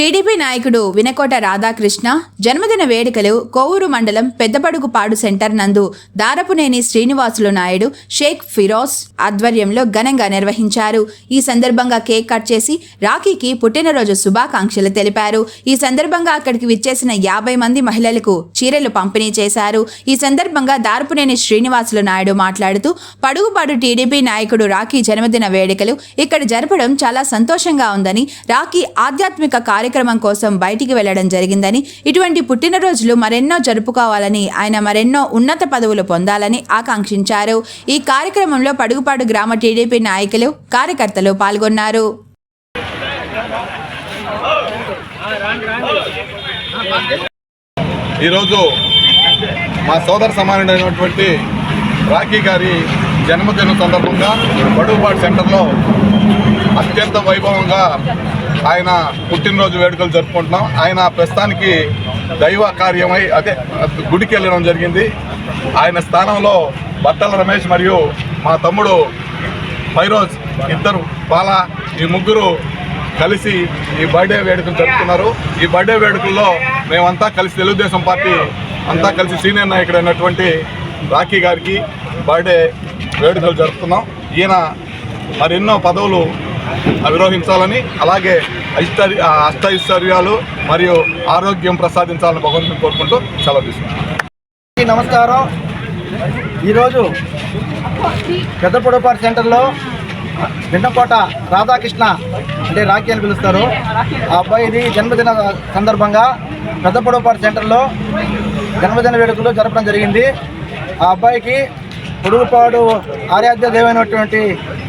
TDP నాయకుడు వినకోట రాధాకృష్ణ జన్మదిన వేడుకలు కోవూరు మండలం పెద్దపడుగుపాడు సెంటర్ నందు దారపునేని శ్రీనివాసులు నాయుడు షేక్ ఫిరోజ్ ఆధ్వర్యంలో ఘనంగా నిర్వహించారు. ఈ సందర్భంగా కేక్ కట్ చేసి రాఖీకి పుట్టినరోజు శుభాకాంక్షలు తెలిపారు. ఈ సందర్భంగా అక్కడికి విచ్చేసిన యాభై మంది మహిళలకు చీరలు పంపిణీ చేశారు. ఈ సందర్భంగా దారపునేని శ్రీనివాసులు నాయుడు మాట్లాడుతూ పడుగుపాడు టీడీపీ నాయకుడు రాఖీ జన్మదిన వేడుకలు ఇక్కడ జరపడం చాలా సంతోషంగా ఉందని రాఖీ ఆధ్యాత్మిక కార్యక్రమం కోసం బయటికి వెళ్ళడం జరిగిందని ఇటువంటి పుట్టినరోజులు మరెన్నో జరుపుకోవాలని ఆయన మరెన్నో ఉన్నత పదవులు పొందాలని ఆకాంక్షించారు. ఈ కార్యక్రమంలో పడుగుపాడు గ్రామ టీడీపీ నాయకులు కార్యకర్తలు పాల్గొన్నారు. ఈరోజు మా సోదర సమానుడైనటువంటి రాఖీ గారి జన్మదిన సందర్భంగా బడుగుపాడు సెంటర్లో అత్యంత వైభవంగా ఆయన పుట్టినరోజు వేడుకలు జరుపుకుంటున్నాం. ఆయన ప్రస్తుతానికి దైవ కార్యమై అదే గుడికి వెళ్ళడం జరిగింది. ఆయన స్థానంలో బట్టల రమేష్ మరియు మా తమ్ముడు ఫైరోజ్ ఇద్దరు బాల ఈ ముగ్గురు కలిసి ఈ బర్త్డే వేడుకలు జరుపుతున్నారు ఈ బర్త్డే వేడుకల్లో మేమంతా కలిసి తెలుగుదేశం పార్టీ అంతా కలిసి సీనియర్ నాయకుడు అయినటువంటి రాఖీ గారికి బర్త్డే వేడుకలు జరుపుతున్నాం ఈయన మరెన్నో పదవులు అవిరోహించాలని అలాగే ఐశ్వర్య అష్టైశ్వర్యాలు మరియు ఆరోగ్యం ప్రసాదించాలని భగవంతుని కోరుకుంటూ సెలవు తీసుకుంటాం నమస్కారం. ఈరోజు పెద్దపొడపాటి సెంటర్లో విన్నకోట రాధాకృష్ణ అంటే రాఖీ అని పిలుస్తారు. ఆ అబ్బాయిది జన్మదిన సందర్భంగా పెద్దపొడపాటి సెంటర్లో జన్మదిన వేడుకలు జరపడం జరిగింది. ఆ అబ్బాయికి పొడుగుపాడు ఆరాధ్య దేవైనటువంటి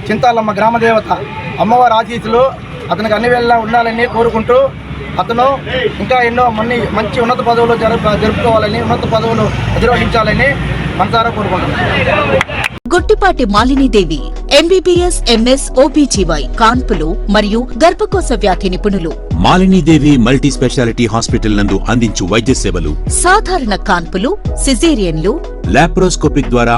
చింతాలమ్మ గ్రామ దేవత అమ్మవారి ఆశీస్సులు అతనికి అన్ని వేళలా ఉండాలని కోరుకుంటూ అతను ఇంకా ఎన్నో మన్ని మంచి ఉన్నత పదవులు జరుపు జరుపుకోవాలని ఉన్నత పదవులు అధిరోహించాలని మనసారా కోరుకుంటున్నాను Gottipati Malinidevi MBBS MS OBGY కాన్పులు మరియు గర్భకోశ వ్యాధి నిపుణులు. మాలినీదేవి మల్టీ స్పెషాలిటీ హాస్పిటల్ నందు అందించు వైద్య సేవలు. సాధారణ కాన్పులు సిజేరియన్లు. లాప్రోస్కోపిక్ ద్వారా